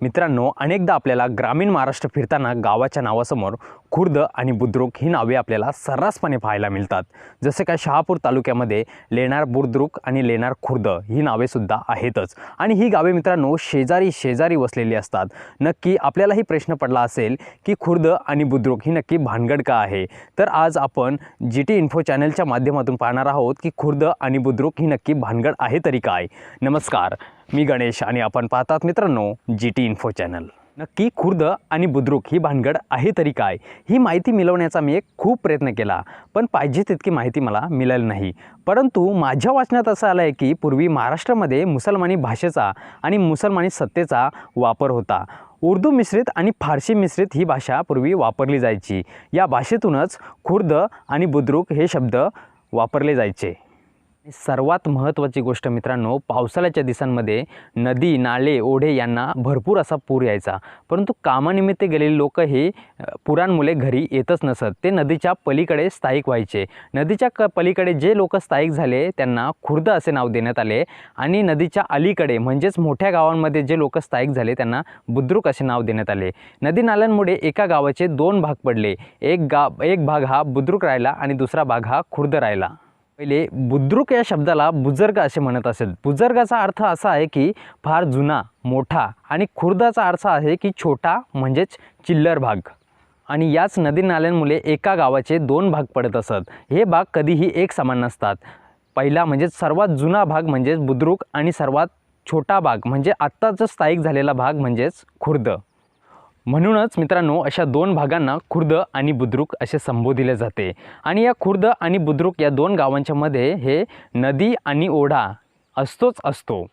मित्रांनो अनेकदा आपल्याला ग्रामीण महाराष्ट्र फिरताना गावाच्या नावासमोर खुर्द आणि बुद्रुक ही नावे आपल्याला सर्रासपणे पाहायला मिळतात. जसे काय शहापूर तालुक्यामध्ये लेणार बुद्रुक आणि लेणार खुर्द ही नावेसुद्धा आहेतच. आणि ही गावे मित्रांनो शेजारी शेजारी वसलेली असतात. नक्की आपल्यालाही प्रश्न पडला असेल की खुर्द आणि बुद्रुक ही नक्की भानगड का आहे? तर आज आपण जी टी इन्फो चॅनलच्या माध्यमातून पाहणार आहोत की खुर्द आणि बुद्रुक ही नक्की भानगड आहे तरी काय? नमस्कार मी गणेश आणि आपण पाहतात मित्रांनो जी टी इन्फो चॅनल. नक्की खुर्द आणि बुद्रुक ही भानगड आहे तरी काय? ही माहिती मिळवण्याचा मी एक खूप प्रयत्न केला पण पाहिजे तितकी माहिती मला मिळाली नाही. परंतु माझ्या वाचनात असं आलं आहे की पूर्वी महाराष्ट्रामध्ये मुसलमानी भाषेचा आणि मुसलमानी सत्तेचा वापर होता. उर्दू मिश्रित आणि फारसी मिश्रित ही भाषा पूर्वी वापरली जायची. या भाषेतूनच खुर्द आणि बुद्रुक हे शब्द वापरले जायचे. सर्वात महत्त्वाची गोष्ट मित्रांनो पावसाळ्याच्या दिवसांमध्ये नदी नाले ओढे यांना भरपूर असा पूर यायचा. परंतु कामानिमित्त गेलेले लोक हे पुरांमुळे घरी येतच नसत. ते नदीच्या पलीकडे स्थायिक व्हायचे. नदीच्या क पलीकडे जे लोक स्थायिक झाले त्यांना खुर्द असे नाव देण्यात आले आणि नदीच्या अलीकडे म्हणजेच मोठ्या गावांमध्ये जे लोक स्थायिक झाले त्यांना बुद्रुक असे नाव देण्यात आले. नदी नाल्यांमुळे एका गावाचे दोन भाग पडले. एक गाव एक भाग हा बुद्रुक राहिला आणि दुसरा भाग हा खुर्द राहिला. पहिले बुद्रुक या शब्दाला बुजर्ग असे म्हणत असेल. बुजर्गाचा अर्थ असा आहे की फार जुना मोठा आणि खुर्दाचा अर्थ आहे की छोटा म्हणजेच चिल्लर भाग. आणि याच नदी नाल्यांमुळे एका गावाचे दोन भाग पडत असत. हे भाग कधीही एक समान नसतात. पहिला म्हणजेच सर्वात जुना भाग म्हणजेच बुद्रुक आणि सर्वात छोटा भाग म्हणजे आत्ताचा स्थायिक झालेला भाग म्हणजेच खुर्द. म्हणूनच मित्रांनो अशा दोन भागांना खुर्द आणि बुद्रुक असे संबोधिले जाते. आणि या खुर्द आणि बुद्रुक या दोन गावांच्या मध्ये हे नदी आणि ओढा असतोच असतो.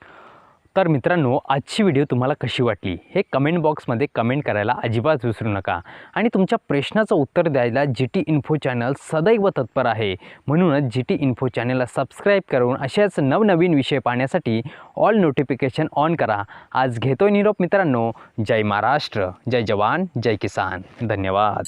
तर मित्रांनो आजची व्हिडिओ तुम्हाला कशी वाटली? हे कमेंट बॉक्समध्ये कमेंट करायला अजिबात विसरू नका. आणि तुमच्या प्रश्नाचं उत्तर द्यायला जी टी इन्फो चॅनल सदैव तत्पर आहे. म्हणूनच जी टी इन्फो चॅनलला सबस्क्राईब करून अशाच नवनवीन विषय पाहण्यासाठी ऑल नोटिफिकेशन ऑन करा. आज घेतोय निरोप मित्रांनो. जय महाराष्ट्र. जय जवान. जय किसान. धन्यवाद.